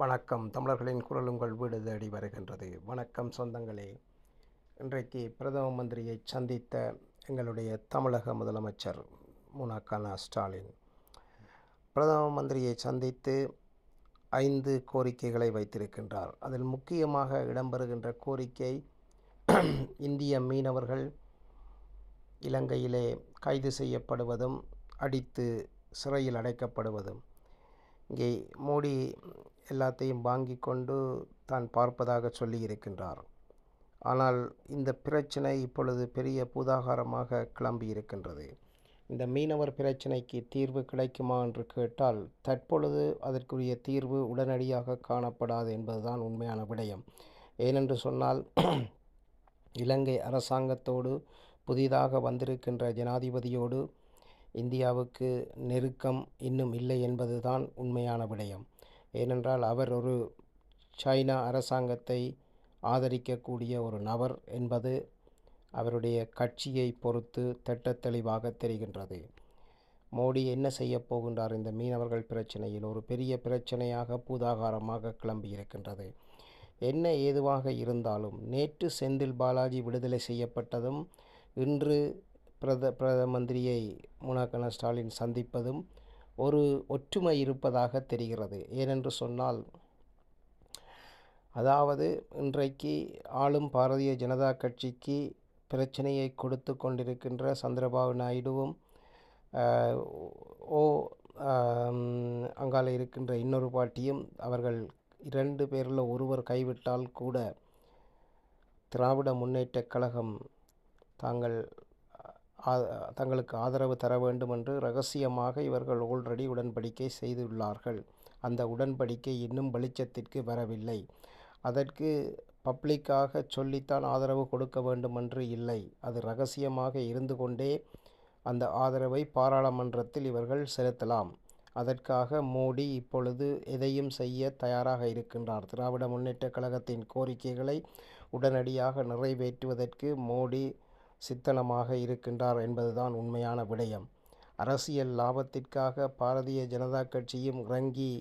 வணக்கம். தமிழர்களின் குரல் உங்கள் வீடு தேடி வருகின்றது. வணக்கம் சொந்தங்களே. இன்றைக்கு பிரதம மந்திரியை சந்தித்த எங்களுடைய தமிழக முதலமைச்சர் முனாக்கானா ஸ்டாலின். பிரதம மந்திரியை சந்தித்து ஐந்து கோரிக்கைகளை வைத்திருக்கின்றார். அதில் முக்கியமாக இடம்பெறுகின்ற கோரிக்கை இந்திய மீனவர்கள் இலங்கையிலே கைது செய்யப்படுவதும் அடித்து சிறையில் அடைக்கப்படுவதும். இங்கே மோடி எல்லாத்தையும் வாங்கி கொண்டு தான் பார்ப்பதாக சொல்லி இருக்கின்றார். ஆனால் இந்த பிரச்சனை இப்பொழுது பெரிய பூதாகாரமாக கிளம்பி இருக்கின்றது. இந்த மீனவர் பிரச்சனைக்கு தீர்வு கிடைக்குமா என்று கேட்டால் தற்பொழுது அதற்குரிய தீர்வு உடனடியாக காணப்படாது என்பதுதான் உண்மையான விடயம். ஏனென்று சொன்னால் இலங்கை அரசாங்கத்தோடு புதிதாக வந்திருக்கின்ற ஜனாதிபதியோடு இந்தியாவுக்கு நெருக்கம் இன்னும் இல்லை என்பதுதான் உண்மையான விடயம். ஏனென்றால் அவர் ஒரு சைனா அரசாங்கத்தை ஆதரிக்கக்கூடிய ஒரு நபர் என்பது அவருடைய கட்சியை பொறுத்து திட்டத் தெளிவாக தெரிகின்றது. மோடி என்ன செய்ய போகின்றார்? இந்த மீனவர்கள் பிரச்சனையில் ஒரு பெரிய பிரச்சனையாக பூதாகாரமாக கிளம்பி இருக்கின்றது என்ன ஏதுவாக இருந்தாலும் நேற்று செந்தில் பாலாஜி விடுதலை செய்யப்பட்டதும் இன்று பிரத பிரத மந்திரியை முனாக்கன ஸ்டாலின் சந்திப்பதும் ஒரு ஒற்றுமை இருப்பதாக தெரிகிறது. ஏனென்று சொன்னால் அதாவது இன்றைக்கு ஆளும் பாரதிய ஜனதா கட்சிக்கு பிரச்சனையை கொடுத்து கொண்டிருக்கின்ற சந்திரபாபு நாயுடுவும் ஓ அங்கால இருக்கின்ற இன்னொரு பாட்டியும் அவர்கள் இரண்டு பேரில் ஒருவர் கைவிட்டால் கூட திராவிட முன்னேற்ற கழகம் தாங்கள் தங்களுக்கு ஆதரவு தர வேண்டும் என்று ரகசியமாக இவர்கள் ஆல்ரெடி உடன்படிக்கை செய்துள்ளார்கள். அந்த உடன்படிக்கை இன்னும் வெளிச்சத்திற்கு வரவில்லை. அதற்கு பப்ளிக்காக சொல்லித்தான் ஆதரவு கொடுக்க வேண்டும் என்று இல்லை. அது ரகசியமாக இருந்து கொண்டே அந்த ஆதரவை பாராளுமன்றத்தில் இவர்கள் செலுத்தலாம். அதற்காக மோடி இப்பொழுது எதையும் செய்ய தயாராக இருக்கின்றார். திராவிட முன்னேற்ற கழகத்தின் கோரிக்கைகளை உடனடியாக நிறைவேற்றுவதற்கு மோடி சித்தனமாக இருக்கின்றார் என்பதுதான் உண்மையான விடயம். அரசியல் லாபத்திற்காக பாரதிய ஜனதா கட்சியும் இறங்கி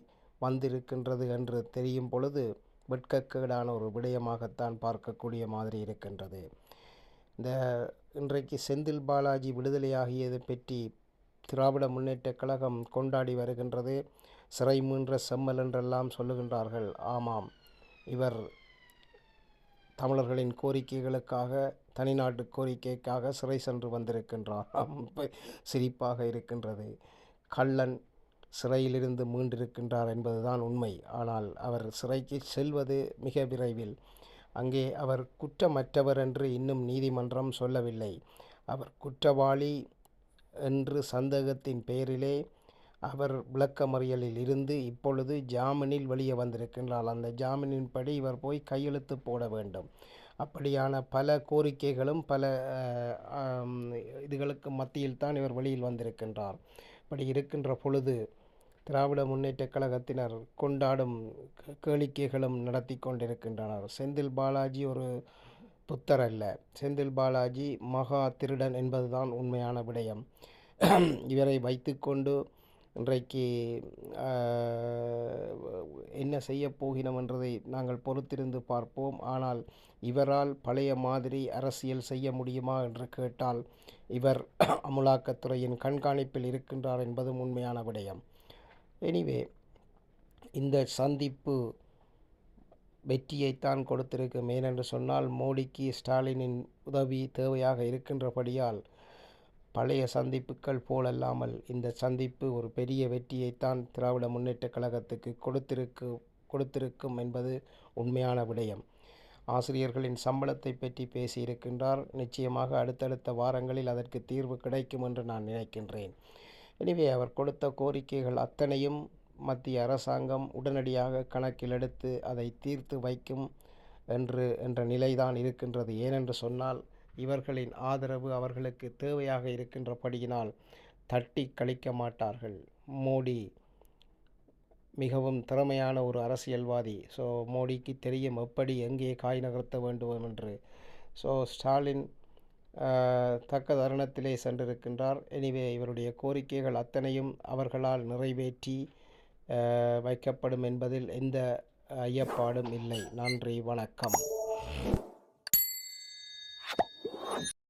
வந்திருக்கின்றது என்று தெரியும் பொழுது வெட்கக்கேடான ஒரு விடயமாகத்தான் பார்க்கக்கூடிய மாதிரி இருக்கின்றது. இந்த இன்றைக்கு செந்தில் பாலாஜி விடுதலையாகியது பற்றி திராவிட முன்னேற்ற கழகம் கொண்டாடி வருகின்றது. சிறை மீன்ற செம்மல் என்றெல்லாம் சொல்லுகின்றார்கள். ஆமாம் இவர் தமிழர்களின் கோரிக்கைகளுக்காக தனிநாட்டு கோரிக்கைக்காக சிறை சென்று வந்திருக்கின்றார். சிரிப்பாக இருக்கின்றது. கள்ளன் சிறையிலிருந்து மீண்டிருக்கின்றார் என்பதுதான் உண்மை. ஆனால் அவர் சிறைக்கு செல்வது மிக விரைவில். அங்கே அவர் குற்றமற்றவர் என்று இன்னும் நீதிமன்றம் சொல்லவில்லை. அவர் குற்றவாளி என்று சந்தேகத்தின் பெயரிலே அவர் விளக்கமறியலில் இருந்து இப்பொழுது ஜாமீனில் வெளியே வந்திருக்கின்றார். அந்த ஜாமீனின்படி இவர் போய் கையெழுத்து போட வேண்டும். அப்படியான பல கோரிக்கைகளும் பல இதுகளுக்கு மத்தியில் தான் இவர் வெளியில் வந்திருக்கின்றார். இப்படி இருக்கின்ற பொழுது திராவிட முன்னேற்ற கழகத்தினர் கொண்டாடும் கேளிக்கைகளும் நடத்தி கொண்டிருக்கின்றனர். செந்தில் பாலாஜி ஒரு புத்தர் அல்ல. செந்தில் பாலாஜி மகா திருடன் என்பதுதான் உண்மையான விடயம். இவரை வைத்துக்கொண்டு இன்றைக்கு என்ன செய்ய போகிறோம் என்றதை நாங்கள் பொறுத்திருந்து பார்ப்போம். ஆனால் இவரால் பழைய மாதிரி அரசியல் செய்ய முடியுமா என்று கேட்டால் இவர் அமுலாக்கத்துறையின் கண்காணிப்பில் இருக்கின்றார் என்பதும் உண்மையான விடயம். எனிவே இந்த சந்திப்பு வெற்றியைத்தான் கொடுத்திருக்கும். ஏனென்று சொன்னால் மோடிக்கு ஸ்டாலினின் உதவி தேவையாக இருக்கின்றபடியால் பழைய சந்திப்புகள் போலல்லாமல் இந்த சந்திப்பு ஒரு பெரிய வெற்றியைத்தான் திராவிட முன்னேற்ற கழகத்துக்கு கொடுத்திருக்கு கொடுத்திருக்கும் என்பது உண்மையான விடயம். ஆசிரியர்களின் சம்பளத்தை பற்றி பேசியிருக்கின்றார். நிச்சயமாக அடுத்தடுத்த வாரங்களில் அதற்கு தீர்வு கிடைக்கும் என்று நான் நினைக்கின்றேன். எனவே அவர் கொடுத்த கோரிக்கைகள் அத்தனையும் மத்திய அரசாங்கம் உடனடியாக கணக்கில் எடுத்து அதை தீர்த்து வைக்கும் என்று என்ற நிலைதான் இருக்கின்றது. ஏனென்று சொன்னால் இவர்களின் ஆதரவு அவர்களுக்கு தேவையாக இருக்கின்றபடியினால் தட்டி கழிக்க மாட்டார்கள். மோடி மிகவும் திறமையான ஒரு அரசியல்வாதி. ஸோ மோடிக்கு தெரியும் எப்படி எங்கே காய் நகர்த்த வேண்டும் என்று. ஸோ ஸ்டாலின் தக்க தருணத்திலே சென்றிருக்கின்றார். எனிவே இவருடைய கோரிக்கைகள் அத்தனையும் அவர்களால் நிறைவேற்றி வைக்கப்படும் என்பதில் எந்த ஐயப்பாடும் இல்லை. நன்றி வணக்கம்.